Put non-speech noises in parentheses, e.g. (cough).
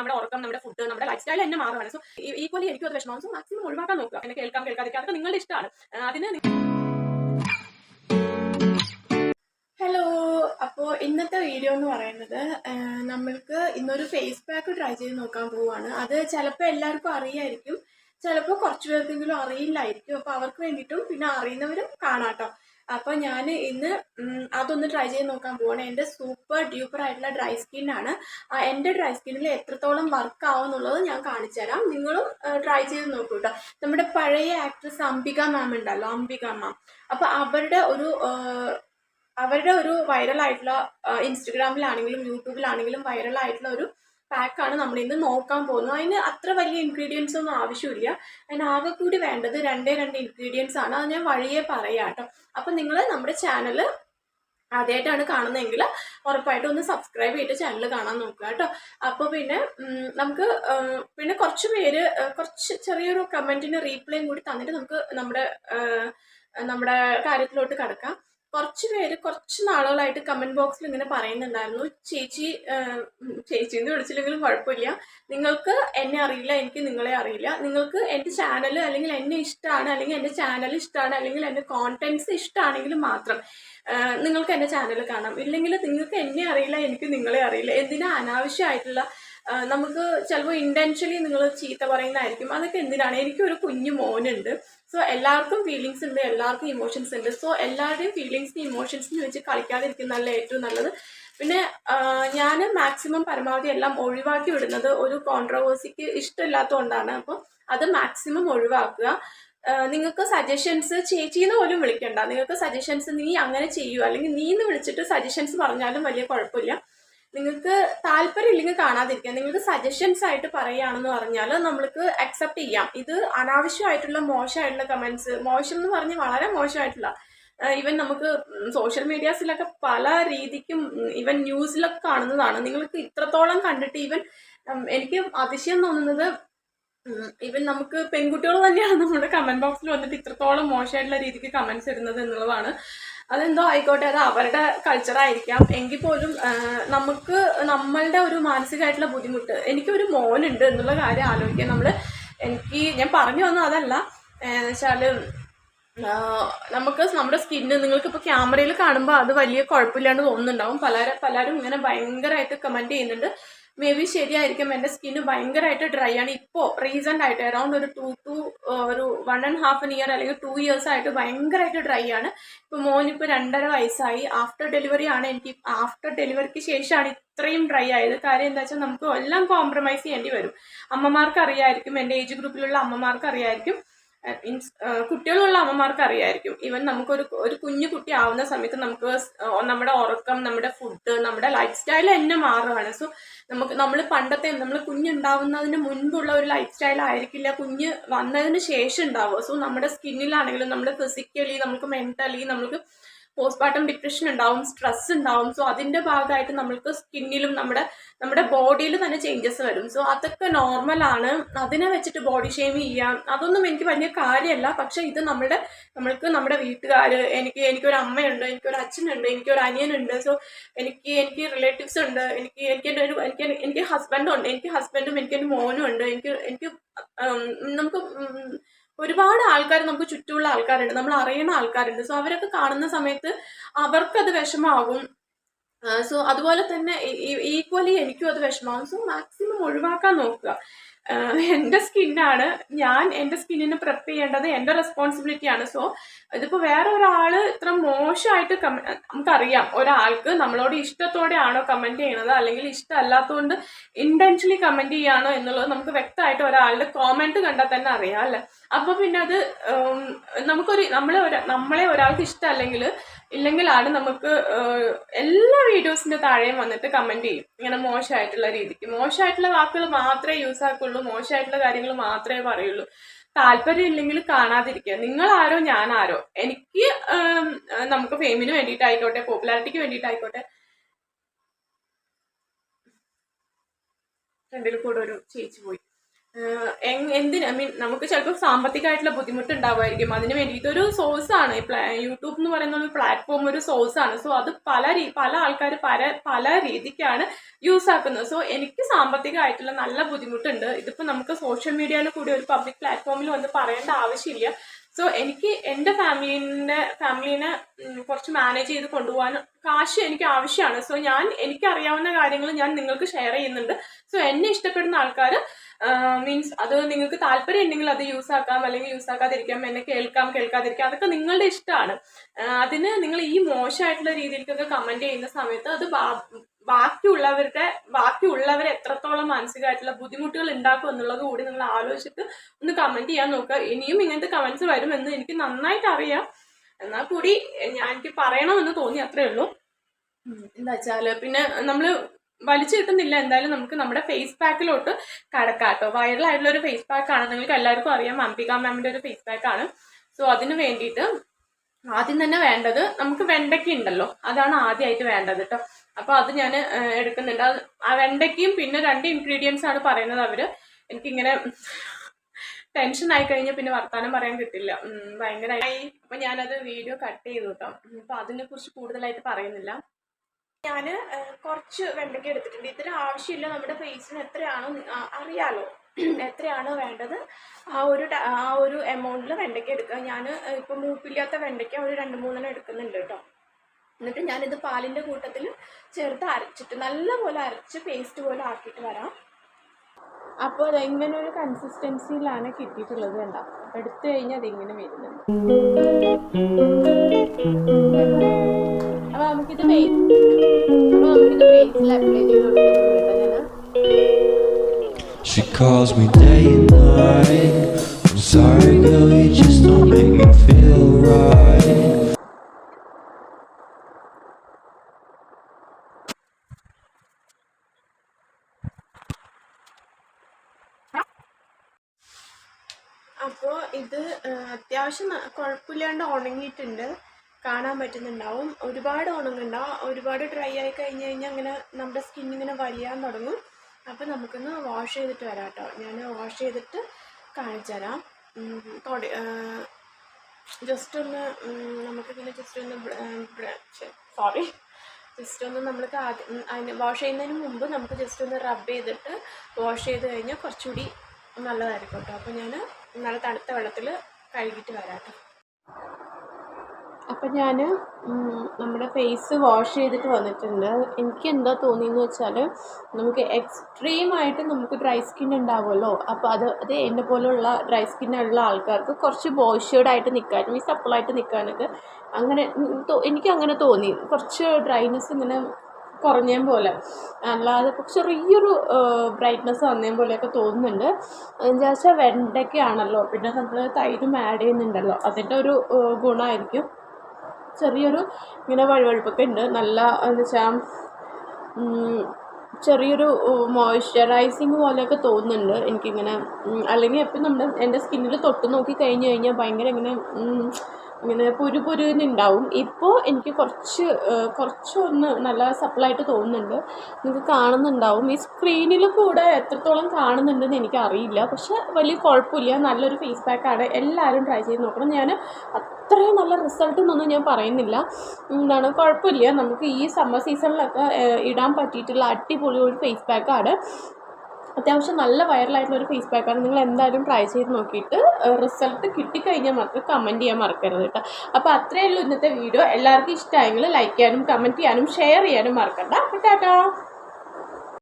നമ്മുടെ ഉറക്കം നമ്മുടെ ഫുഡ് നമ്മുടെ ലൈഫ് സ്റ്റൈൽ തന്നെ മാറുകയാണ് സോ ഈക്വലി എനിക്കും അത് വിഷമം സോ മാക്സിമം ഒഴിവാക്കാൻ നോക്കുക. എന്നെ കേൾക്കാം കേൾക്കാതെ അതൊക്കെ നിങ്ങളുടെ ഇഷ്ടമാണ്. അതിന് ഹലോ അപ്പോൾ ഇന്നത്തെ വീഡിയോ എന്ന് പറയുന്നത് നമ്മൾക്ക് ഇന്നൊരു ഫേസ് പാക്ക് ട്രൈ ചെയ്ത് നോക്കാൻ പോവുകയാണ്. അത് ചിലപ്പോൾ എല്ലാവർക്കും അറിയായിരിക്കും. ചിലപ്പോൾ കുറച്ച് പേർക്കെങ്കിലും അറിയില്ലായിരിക്കും. അപ്പോൾ അവർക്ക് വേണ്ടിയിട്ടും പിന്നെ അറിയുന്നവരും കാണാട്ടോ അപ്പോൾ ഞാൻ ഇന്ന് അതൊന്ന് ട്രൈ ചെയ്ത് നോക്കാൻ പോവാണ്. എന്റെ സൂപ്പർ ഡ്യൂപ്പർ ആയിട്ടുള്ള ഡ്രൈ സ്കിന്നാണ് എന്റെ ഡ്രൈ സ്കിന്നിൽ എത്രത്തോളം വർക്ക് ആവും എന്നുള്ളത് ഞാൻ കാണിച്ചു തരാം. നിങ്ങളും ട്രൈ ചെയ്ത് നോക്കൂ കേട്ടോ നമ്മുടെ പഴയ ആക്ട്രസ് അംബിക മാം ഉണ്ടല്ലോ അംബിക മാം അപ്പോൾ അവരുടെ ഒരു അവരുടെ ഒരു വൈറലായിട്ടുള്ള ഇൻസ്റ്റഗ്രാമിലാണെങ്കിലും യൂട്യൂബിലാണെങ്കിലും വൈറലായിട്ടുള്ള ഒരു പാക്കാണ് നമ്മൾ ഇന്ന് നോക്കാൻ പോകുന്നത്. അതിന് അത്ര വലിയ ഇൻഗ്രീഡിയൻസ് ഒന്നും ആവശ്യമില്ല. അതിന് ആകെ കൂടി വേണ്ടത് രണ്ടേ രണ്ട് ഇൻഗ്രീഡിയൻസ് ആണ്. അത് ഞാൻ വഴിയെ പറയാം കേട്ടോ അപ്പം നിങ്ങൾ നമ്മുടെ ചാനൽ ആദ്യമായിട്ടാണ് കാണുന്നതെങ്കിൽ ഉറപ്പായിട്ടും ഒന്ന് സബ്സ്ക്രൈബ് ചെയ്തിട്ട് ചാനൽ കാണാൻ നോക്കുക കേട്ടോ. അപ്പോൾ പിന്നെ നമുക്ക് പിന്നെ കുറച്ച് പേര് കുറച്ച് ചെറിയൊരു കമന്റിന് റീപ്ലൈയും കൂടി തന്നിട്ട് നമുക്ക് നമ്മുടെ നമ്മുടെ കാര്യത്തിലോട്ട് കിടക്കാം. കുറച്ച് പേര് കുറച്ച് നാളുകളായിട്ട് കമന്റ് ബോക്സിൽ ഇങ്ങനെ പറയുന്നുണ്ടായിരുന്നു. ചേച്ചി ചേച്ചി എന്ന് വിളിച്ചില്ലെങ്കിലും കുഴപ്പമില്ല. നിങ്ങൾക്ക് എന്നെ അറിയില്ല എനിക്ക് നിങ്ങളെ അറിയില്ല. നിങ്ങൾക്ക് എന്റെ ചാനൽ അല്ലെങ്കിൽ എന്നെ ഇഷ്ടമാണ് അല്ലെങ്കിൽ എന്റെ ചാനൽ ഇഷ്ടമാണ് അല്ലെങ്കിൽ എന്റെ കോണ്ടന്റ്സ് ഇഷ്ടമാണെങ്കിൽ മാത്രം നിങ്ങൾക്ക് എന്റെ ചാനൽ കാണാം. ഇല്ലെങ്കിൽ നിങ്ങൾക്ക് എന്നെ അറിയില്ല എനിക്ക് നിങ്ങളെ അറിയില്ല. എന്തിനാ അനാവശ്യമായിട്ടുള്ള നമുക്ക് ചിലപ്പോൾ ഇന്റൻഷ്യലി നിങ്ങൾ ചീത്ത പറയുന്നതായിരിക്കും. അതൊക്കെ എന്തിനാണ്? എനിക്കൊരു കുഞ്ഞു മോനുണ്ട്. സോ എല്ലാവർക്കും ഫീലിങ്സ് ഉണ്ട് എല്ലാവർക്കും ഇമോഷൻസ് ഉണ്ട്. സോ എല്ലാവരുടെയും ഫീലിങ്സിനും ഇമോഷൻസിനും വെച്ച് കളിക്കാതിരിക്കുന്നതല്ല ഏറ്റവും നല്ലത്? പിന്നെ ഞാൻ മാക്സിമം പരമാവധി എല്ലാം ഒഴിവാക്കി വിടുന്നത് ഒരു കോൺട്രവേഴ്സിക്ക് ഇഷ്ടമില്ലാത്തതുകൊണ്ടാണ്. അപ്പോൾ അത് മാക്സിമം ഒഴിവാക്കുക. നിങ്ങൾക്ക് സജഷൻസ് ചേച്ചിന്ന് പോലും വിളിക്കണ്ട. നിങ്ങൾക്ക് സജഷൻസ് നീ അങ്ങനെ ചെയ്യൂ അല്ലെങ്കിൽ നീ എന്ന് വിളിച്ചിട്ട് സജഷൻസ് പറഞ്ഞാലും വലിയ കുഴപ്പമില്ല. നിങ്ങൾക്ക് താല്പര്യം ഇല്ലെങ്കിൽ കാണാതിരിക്കാം നിങ്ങൾക്ക് സജഷൻസ് ആയിട്ട് പറയുകയാണെന്ന് പറഞ്ഞാൽ നമ്മൾക്ക് അക്സെപ്റ്റ് ചെയ്യാം. ഇത് അനാവശ്യമായിട്ടുള്ള മോശമായിട്ടുള്ള കമൻസ് മോശം എന്ന് പറഞ്ഞ് വളരെ മോശമായിട്ടുള്ള ഈവൻ നമുക്ക് സോഷ്യൽ മീഡിയാസിലൊക്കെ പല രീതിക്കും ഈവൻ ന്യൂസിലൊക്കെ കാണുന്നതാണ്. നിങ്ങൾക്ക് ഇത്രത്തോളം കണ്ടിട്ട് ഈവൻ എനിക്ക് അതിശയം തോന്നുന്നത് ഈവൻ നമുക്ക് പെൺകുട്ടികൾ തന്നെയാണ് നമ്മുടെ കമന്റ് ബോക്സിൽ വന്നിട്ട് ഇത്രത്തോളം മോശമായിട്ടുള്ള രീതിക്ക് കമന്റ്സ് ഇടുന്നത് എന്നുള്ളതാണ്. അതെന്തോ ആയിക്കോട്ടെ അത് അവരുടെ കൾച്ചറായിരിക്കാം എങ്കിൽ പോലും നമുക്ക് നമ്മളുടെ ഒരു മാനസികമായിട്ടുള്ള ബുദ്ധിമുട്ട് എനിക്കൊരു മോനുണ്ട് എന്നുള്ള കാര്യം ആലോചിക്കാം. നമ്മൾ എനിക്ക് ഞാൻ പറഞ്ഞു വന്നത് അതല്ല. വെച്ചാൽ നമുക്ക് നമ്മുടെ സ്കിന്ന് നിങ്ങൾക്ക് ഇപ്പോൾ ക്യാമറയിൽ കാണുമ്പോൾ അത് വലിയ കുഴപ്പമില്ലാണ്ട് തോന്നുന്നുണ്ടാവും. പലരും പലരും ഇങ്ങനെ ഭയങ്കരമായിട്ട് കമന്റ് ചെയ്യുന്നുണ്ട്. മേ ബി ശരിയായിരിക്കും. എന്റെ സ്കിന്ന് ഭയങ്കരമായിട്ട് ഡ്രൈ ആണ്. ഇപ്പോൾ റീസെന്റ് ആയിട്ട് അറൗണ്ട് ഒരു ടു ടു ഒരു one and half an year അല്ലെങ്കിൽ ടു ഇയേഴ്സ് ആയിട്ട് ഭയങ്കരമായിട്ട് ഡ്രൈ ആണ്. ഇപ്പോൾ മോനിപ്പോൾ രണ്ടര വയസ്സായി. ആഫ്റ്റർ ഡെലിവറി ആണ് എനിക്ക് ആഫ്റ്റർ ഡെലിവറിക്ക് ശേഷമാണ് ഇത്രയും ഡ്രൈ ആയത്. കാര്യം എന്താ വെച്ചാൽ നമുക്ക് എല്ലാം കോംപ്രമൈസ് ചെയ്യേണ്ടി വരും. അമ്മമാർക്ക് അറിയായിരിക്കും എന്റെ ഏജ് ഗ്രൂപ്പിലുള്ള അമ്മമാർക്ക് അറിയായിരിക്കും. മീൻസ് കുട്ടികളുള്ള അമ്മമാർക്ക് അറിയായിരിക്കും ഈവൻ നമുക്കൊരു ഒരു കുഞ്ഞു കുട്ടി ആവുന്ന സമയത്ത് നമുക്ക് നമ്മുടെ ഉറക്കം നമ്മുടെ ഫുഡ് നമ്മുടെ ലൈഫ് സ്റ്റൈൽ തന്നെ മാറുകയാണ് സോ നമുക്ക് നമ്മൾ പണ്ടത്തെ നമ്മൾ കുഞ്ഞുണ്ടാവുന്നതിന് മുൻപുള്ള ഒരു ലൈഫ് സ്റ്റൈൽ ആയിരിക്കില്ല. കുഞ്ഞ് വന്നതിന് ശേഷം ഉണ്ടാവുക. സോ നമ്മുടെ സ്കിന്നിലാണെങ്കിലും നമ്മുടെ ഫിസിക്കലി നമുക്ക് മെന്റലി നമുക്ക് പോസ്റ്റ്മോർട്ടം ഡിപ്രഷൻ ഉണ്ടാവും സ്ട്രെസ് ഉണ്ടാവും. സോ അതിന്റെ ഭാഗമായിട്ട് നമ്മൾക്ക് സ്കിന്നിലും നമ്മുടെ നമ്മുടെ ബോഡിയിൽ തന്നെ ചേഞ്ചസ് വരും. സോ അതൊക്കെ നോർമലാണ് അതിനെ വെച്ചിട്ട് ബോഡി ഷെയിം ചെയ്യാം. അതൊന്നും എനിക്ക് വലിയ കാര്യമല്ല. പക്ഷെ ഇത് നമ്മുടെ നമ്മൾക്ക് നമ്മുടെ വീട്ടുകാർ എനിക്ക് എനിക്കൊരു അമ്മയുണ്ട് എനിക്കൊരു അച്ഛനുണ്ട് എനിക്കൊരു അനിയനുണ്ട്. സോ എനിക്ക് എനിക്ക് റിലേറ്റീവ്സ് ഉണ്ട്. എനിക്ക് എനിക്ക് എന്റെ ഒരു എനിക്ക് എനിക്ക് ഹസ്ബൻഡും ഉണ്ട്. എനിക്ക് ഹസ്ബൻഡും എനിക്ക് മോനും ഉണ്ട്. എനിക്ക് എനിക്ക് നമുക്ക് ഒരുപാട് ആൾക്കാർ നമുക്ക് ചുറ്റുമുള്ള ആൾക്കാരുണ്ട്. നമ്മൾ അറിയുന്ന ആൾക്കാരുണ്ട്. സോ അവരൊക്കെ കാണുന്ന സമയത്ത് അവർക്കത് വിഷമാകും. സോ അതുപോലെ തന്നെ ഈക്വലി എനിക്കും അത് വിഷമാകും. സോ മാക്സിമം ഒഴിവാക്കാൻ നോക്കുക. എന്റെ സ്കിന്നാണ്. ഞാൻ എന്റെ സ്കിന്നിന് പ്രെപ്പ് ചെയ്യേണ്ടത് എന്റെ റെസ്പോൺസിബിലിറ്റി ആണ്. സോ ഇതിപ്പോ വേറെ ഒരാൾ ഇത്ര മോശമായിട്ട് നമുക്കറിയാം. ഒരാൾക്ക് നമ്മളോട് ഇഷ്ടത്തോടെയാണോ കമന്റ് ചെയ്യണത്? അല്ലെങ്കിൽ ഇഷ്ടമല്ലാത്തതുകൊണ്ട് ഇന്റൻഷലി കമന്റ് ചെയ്യാണോ എന്നുള്ളത് നമുക്ക് വ്യക്തമായിട്ട് ഒരാളുടെ കോമെന്റ് കണ്ടാൽ തന്നെ അറിയാം അല്ലേ? അപ്പോൾ പിന്നെ അത് നമുക്കൊരു നമ്മളെ നമ്മളെ ഒരാൾക്ക് ഇഷ്ടമല്ലെങ്കിൽ ഇല്ലെങ്കിലാണ് നമുക്ക് എല്ലാ വീഡിയോസിന്റെ താഴെയും വന്നിട്ട് കമന്റ് ചെയ്യും. ഇങ്ങനെ മോശമായിട്ടുള്ള രീതിക്ക്. മോശമായിട്ടുള്ള വാക്കുകൾ മാത്രമേ യൂസ് ആക്കുള്ളൂ. മോശമായിട്ടുള്ള കാര്യങ്ങൾ മാത്രമേ പറയുള്ളൂ. താല്പര്യം ഇല്ലെങ്കിൽ കാണാതിരിക്കുക. ഞാൻ ആരോ എനിക്ക് നമുക്ക് ഫെയിമിന് വേണ്ടിയിട്ടായിക്കോട്ടെ പോപ്പുലാരിറ്റിക്ക് വേണ്ടിയിട്ടായിക്കോട്ടെ. ഫ്രണ്ടിൽ കൂടെ ഒരു ചേച്ചി പോയി. എന്തിന്? ഐ മീൻ നമുക്ക് ചിലപ്പോൾ സാമ്പത്തികമായിട്ടുള്ള ബുദ്ധിമുട്ട് ഉണ്ടാവുമായിരിക്കും അതിന് വേണ്ടിയിട്ട് ഒരു സോഴ്സ് ആണ്. ഈ പ്ലാ യൂട്യൂബ് എന്ന് പറയുന്ന ഒരു പ്ലാറ്റ്ഫോം ഒരു സോഴ്സാണ് സോ അത് പല രീ പല ആൾക്കാർ പല പല രീതിക്കാണ് യൂസ് ആക്കുന്നത്. സോ എനിക്ക് സാമ്പത്തികമായിട്ടുള്ള നല്ല ബുദ്ധിമുട്ടുണ്ട്. ഇതിപ്പോൾ നമുക്ക് സോഷ്യൽ മീഡിയയിൽ കൂടി ഒരു പബ്ലിക് പ്ലാറ്റ്ഫോമിൽ വന്ന് പറയേണ്ട ആവശ്യമില്ല. സോ എനിക്ക് എന്റെ ഫാമിലിന്റെ ഫാമിലിനെ കുറച്ച് മാനേജ് ചെയ്ത് കൊണ്ടുപോകാൻ കാശ് എനിക്ക് ആവശ്യമാണ്. സോ ഞാൻ എനിക്കറിയാവുന്ന കാര്യങ്ങൾ ഞാൻ നിങ്ങൾക്ക് ഷെയർ ചെയ്യുന്നുണ്ട്. സോ എന്നെ ഇഷ്ടപ്പെടുന്ന ആൾക്കാർ മീൻസ് അത് നിങ്ങൾക്ക് താല്പര്യം ഉണ്ടെങ്കിൽ അത് യൂസ് ആക്കാം അല്ലെങ്കിൽ യൂസ് ആക്കാതിരിക്കാം എന്നെ കേൾക്കാം കേൾക്കാതിരിക്കാം അതൊക്കെ നിങ്ങളുടെ ഇഷ്ടമാണ്. അതിന് നിങ്ങൾ ഈ മോശമായിട്ടുള്ള രീതിയിലേക്കൊക്കെ കമന്റ് ചെയ്യുന്ന സമയത്ത് അത് ബാക്കിയുള്ളവരുടെ ബാക്കിയുള്ളവരെ എത്രത്തോളം മാനസികമായിട്ടുള്ള ബുദ്ധിമുട്ടുകൾ ഉണ്ടാക്കും എന്നുള്ളത് കൂടി നിങ്ങൾ ആലോചിച്ചിട്ട് ഒന്ന് കമന്റ് ചെയ്യാൻ നോക്കുക. ഇനിയും ഇങ്ങനത്തെ കമന്റ്സ് വരുമെന്ന് എനിക്ക് നന്നായിട്ട് അറിയാം. എന്നാൽ കൂടി ഞാൻ എനിക്ക് പറയണമെന്ന് തോന്നി അത്രേ ഉള്ളൂ. എന്താ വെച്ചാൽ പിന്നെ നമ്മൾ വലിച്ചു കിട്ടുന്നില്ല. എന്തായാലും നമുക്ക് നമ്മുടെ ഫേസ് പാക്കിലോട്ട് കടക്കാട്ടോ വൈറൽ ആയിട്ടുള്ള ഒരു ഫേസ് പാക്ക് ആണ്. നിങ്ങൾക്ക് എല്ലാവർക്കും അറിയാം. അംബിക മാമിന്റെ ഒരു ഫേസ് പാക്കാണ് സോ അതിന് വേണ്ടിയിട്ട് ആദ്യം തന്നെ വേണ്ടത് നമുക്ക് വെണ്ടയ്ക്ക ഉണ്ടല്ലോ. അതാണ് ആദ്യമായിട്ട് വേണ്ടത് കേട്ടോ. അപ്പൊ അത് ഞാൻ എടുക്കുന്നുണ്ട്. ആ വെണ്ടയ്ക്കയും പിന്നെ രണ്ട് ഇൻഗ്രീഡിയൻസ് ആണ് പറയുന്നത് അവർ. എനിക്കിങ്ങനെ ടെൻഷൻ ആയി കഴിഞ്ഞാൽ പിന്നെ വർത്താനം പറയാൻ കിട്ടില്ല. ഭയങ്കരമായി അപ്പൊ ഞാനത് വീഡിയോ കട്ട് ചെയ്തു കേട്ടോ. അപ്പൊ അതിനെ കുറിച്ച് കൂടുതലായിട്ട് പറയുന്നില്ല. ഞാൻ കുറച്ച് വെണ്ടയ്ക്ക എടുത്തിട്ടുണ്ട്. ഇതിന് ആവശ്യമില്ല നമ്മുടെ ഫേസിന് എത്രയാണോ അറിയാലോ. (clears throat) എത്രയാണോ വേണ്ടത്. ആ ഒരു ആ ഒരു എമൗണ്ടിൽ വെണ്ടയ്ക്ക എടുക്കുക ഞാൻ ഇപ്പം മൂപ്പില്ലാത്ത വെണ്ടയ്ക്ക ഒരു രണ്ട് മൂന്നെണ്ണം എടുക്കുന്നുണ്ട് കേട്ടോ എന്നിട്ട് ഞാനിത് പാലിന്റെ കൂട്ടത്തിൽ ചേർത്ത് അരച്ചിട്ട് നല്ലപോലെ അരച്ച് പേസ്റ്റ് പോലെ ആക്കിയിട്ട് വരാം. അപ്പോൾ അത് ഇങ്ങനെ ഒരു കൺസിസ്റ്റൻസിയിലാണ് കിട്ടിയിട്ടുള്ളത് കണ്ട. എടുത്തു കഴിഞ്ഞാൽ അതിങ്ങനെ വരുന്നുണ്ട്. നമുക്കിത് നമുക്കിത് അപ്ലൈ ചെയ്ത് She calls me day and night. I'm sorry, girl, you just don't make me feel right. അപ്പോൾ ഇത് അത്യാവശ്യം കുഴപ്പമില്ലാണ്ട് ഉണങ്ങിയിട്ടുണ്ട് കാണാൻ പറ്റുന്നുണ്ടാവും. ഒരുപാട് ഉണങ്ങുണ്ടാവും ഒരുപാട് ഡ്രൈ ആയി കഴിഞ്ഞ് കഴിഞ്ഞാൽ അങ്ങനെ നമ്മുടെ സ്കിൻ ഇങ്ങനെ വലിയാൻ തുടങ്ങും. അപ്പോൾ നമുക്കൊന്ന് വാഷ് ചെയ്തിട്ട് വരാം കേട്ടോ ഞാൻ വാഷ് ചെയ്തിട്ട് കാണിച്ചു തരാം. ജസ്റ്റ് ഒന്ന് നമുക്ക് നമുക്കിങ്ങനെ ജസ്റ്റ് ഒന്ന് സോറി ജസ്റ്റ് ഒന്ന് ആദ്യം അതിന് വാഷ് ചെയ്യുന്നതിന് മുമ്പ് നമുക്ക് ജസ്റ്റ് ഒന്ന് റബ്ബ് ചെയ്തിട്ട് വാഷ് ചെയ്ത് കഴിഞ്ഞാൽ കുറച്ചുകൂടി നല്ലതായിരിക്കും കേട്ടോ. അപ്പോൾ ഞാൻ നല്ല തണുത്ത വെള്ളത്തിൽ കഴുകിയിട്ട് വരാം കേട്ടോ അപ്പം ഞാൻ നമ്മുടെ ഫേസ് വാഷ് ചെയ്തിട്ട് വന്നിട്ടുണ്ട്. എനിക്ക് എന്താ തോന്നിയെന്ന് വെച്ചാൽ നമുക്ക് എക്സ്ട്രീം ആയിട്ട് നമുക്ക് ഡ്രൈ സ്കിൻ ഉണ്ടാവുമല്ലോ. അപ്പോൾ അത് അത് എന്നെ പോലുള്ള ഡ്രൈ സ്കിന്നുള്ള ആൾക്കാർക്ക് കുറച്ച് ബോയ്ഷേർഡ് ആയിട്ട് നിൽക്കാൻ മീൻസ് സപ്പിളായിട്ട് നിൽക്കാനൊക്കെ അങ്ങനെ എനിക്ക് അങ്ങനെ തോന്നി. കുറച്ച് ഡ്രൈനെസ് ഇങ്ങനെ കുറഞ്ഞേം പോലെ. അല്ലാതെ ചെറിയൊരു ബ്രൈറ്റ്നസ് വന്നേം പോലെയൊക്കെ തോന്നുന്നുണ്ട്. എന്താ വെച്ചാൽ വെണ്ടയ്ക്കയാണല്ലോ പിന്നെ നമ്മൾ തൈരും ആഡ് ചെയ്യുന്നുണ്ടല്ലോ. അതിന്റെ ഒരു ഗുണമായിരിക്കും ചെറിയൊരു ഇങ്ങനെ വഴുവഴുപ്പൊക്കെ ഉണ്ട്. നല്ല എന്ന് വെച്ചാൽ ചെറിയൊരു മോയ്സ്ചറൈസിങ് പോലെയൊക്കെ തോന്നുന്നുണ്ട്. എനിക്കിങ്ങനെ അല്ലെങ്കിൽ എപ്പോഴും നമ്മുടെ എന്റെ സ്കിന്നിൽ തൊട്ട് നോക്കി കഴിഞ്ഞ് കഴിഞ്ഞാൽ ഭയങ്കര ഇങ്ങനെ ഇങ്ങനെ പുരു പുരുന്നുണ്ടാവും ഇപ്പോൾ എനിക്ക് കുറച്ച് കുറച്ചൊന്ന് നല്ല സപ്പിളായിട്ട് തോന്നുന്നുണ്ട്. നിങ്ങൾക്ക് കാണുന്നുണ്ടാവും. ഈ സ്ക്രീനിൽ കൂടെ എത്രത്തോളം കാണുന്നുണ്ടെന്ന് എനിക്കറിയില്ല. പക്ഷെ വലിയ കുഴപ്പമില്ല. നല്ലൊരു ഫേസ് പാക്കാണ് എല്ലാവരും ട്രൈ ചെയ്ത് നോക്കണം. ഞാൻ അത്രയും നല്ല റിസൾട്ട് എന്നൊന്നും ഞാൻ പറയുന്നില്ല. എന്താണ്? കുഴപ്പമില്ല. നമുക്ക് ഈ സമ്മർ സീസണിലൊക്കെ ഇടാൻ പറ്റിയിട്ടുള്ള അടിപൊളി ഒരു ഫേസ് പാക്കാണ് അത്യാവശ്യം നല്ല വൈറലായിട്ടുള്ള ഒരു ഫേസ് പാക്കാണ് നിങ്ങൾ എന്തായാലും ട്രൈ ചെയ്ത് നോക്കിയിട്ട് റിസൾട്ട് കിട്ടിക്കഴിഞ്ഞാൽ മാത്രം കമന്റ് ചെയ്യാൻ മറക്കരുത് കേട്ടോ. അപ്പോൾ അത്രയേ ഉള്ളൂ ഇന്നത്തെ വീഡിയോ എല്ലാവർക്കും ഇഷ്ടമായെങ്കിൽ ലൈക്ക് ചെയ്യാനും കമന്റ് ചെയ്യാനും ഷെയർ ചെയ്യാനും മറക്കണ്ട. അപ്പോൾ